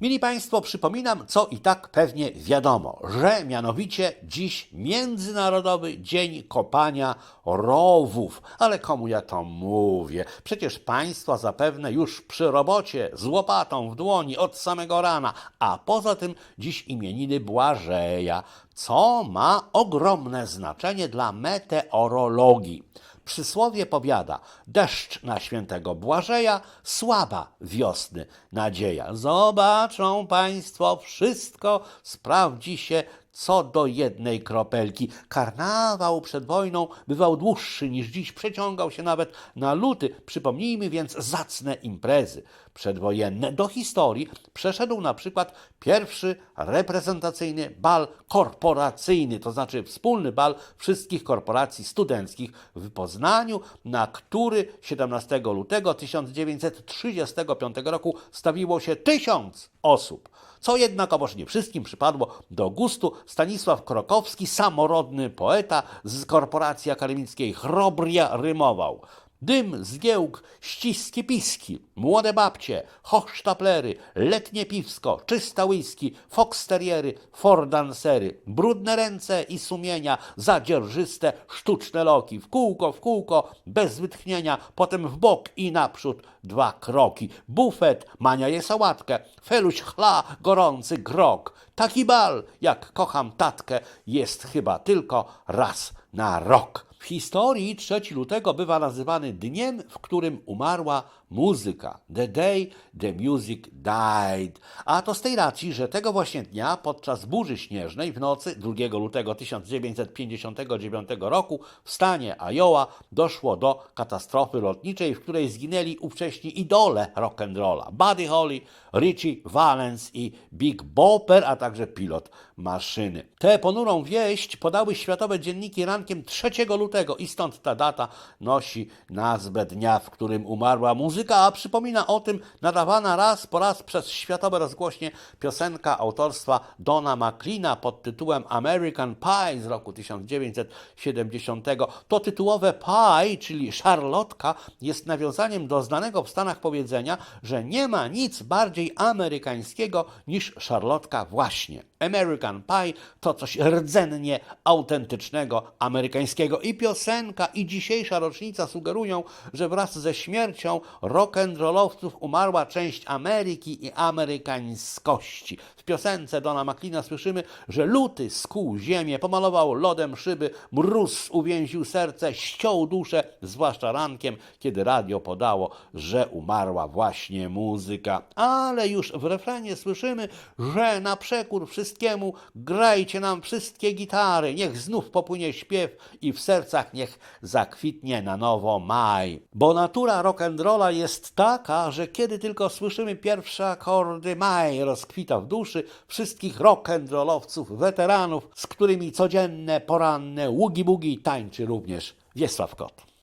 Mili Państwo, przypominam, co i tak pewnie wiadomo, że mianowicie dziś Międzynarodowy Dzień Kopania Rowów. Ale komu ja to mówię? Przecież Państwo zapewne już przy robocie z łopatą w dłoni od samego rana, a poza tym dziś imieniny Błażeja, co ma ogromne znaczenie dla meteorologii. Przysłowie powiada: deszcz na świętego Błażeja, słaba wiosny nadzieja. Zobaczą Państwo, wszystko sprawdzi się co do jednej kropelki. Karnawał przed wojną bywał dłuższy niż dziś, przeciągał się nawet na luty. Przypomnijmy więc zacne imprezy przedwojenne. Do historii przeszedł na przykład pierwszy reprezentacyjny bal korporacyjny, to znaczy wspólny bal wszystkich korporacji studenckich w Poznaniu, na który 17 lutego 1935 roku stawiło się tysiąc osób. Co jednakowoż nie wszystkim przypadło do gustu, Stanisław Krokowski, samorodny poeta z korporacji akademickiej Chrobria rymował. Dym, zgiełk, ściski piski, młode babcie, hochsztaplery, letnie piwsko, czysta whisky, foxteriery, fordansery, brudne ręce i sumienia, zadzierżyste, sztuczne loki, w kółko, w kółko, bez wytchnienia, potem w bok i naprzód dwa kroki, bufet, mania je sałatkę, feluś chla, gorący grog. Taki bal, jak kocham tatkę, jest chyba tylko raz na rok. W historii 3 lutego bywa nazywany dniem, w którym umarła muzyka. The day the music died. A to z tej racji, że tego właśnie dnia podczas burzy śnieżnej w nocy 2 lutego 1959 roku w stanie Iowa doszło do katastrofy lotniczej, w której zginęli ówcześni idole rock'n'rolla. Buddy Holly, Richie Valens i Big Bopper, a także pilot maszyny. Tę ponurą wieść podały światowe dzienniki rankiem 3 lutego i stąd ta data nosi nazwę dnia, w którym umarła muzyka, a przypomina o tym nadawana raz po raz przez światowe rozgłośnie piosenka autorstwa Dona McLeana pod tytułem American Pie z roku 1970. To tytułowe pie, czyli szarlotka, jest nawiązaniem do znanego w Stanach powiedzenia, że nie ma nic bardziej amerykańskiego niż szarlotka właśnie. American Pie to coś rdzennie autentycznego, amerykańskiego. I piosenka, i dzisiejsza rocznica sugerują, że wraz ze śmiercią rock'n'rollowców umarła część Ameryki i amerykańskości. W piosence Dona McLeana słyszymy, że luty skuł ziemię, pomalował lodem szyby, mróz uwięził serce, ściął duszę, zwłaszcza rankiem, kiedy radio podało, że umarła właśnie muzyka. Ale już w refrenie słyszymy, że na przekór wszystkiemu grajcie nam wszystkie gitary, niech znów popłynie śpiew i w sercach niech zakwitnie na nowo maj. Bo natura rock'n'rolla jest taka, że kiedy tylko słyszymy pierwsze akordy maj, rozkwita w duszy wszystkich rock'n'rollowców, weteranów, z którymi codzienne, poranne ługi-bugi tańczy również Wiesław Kot.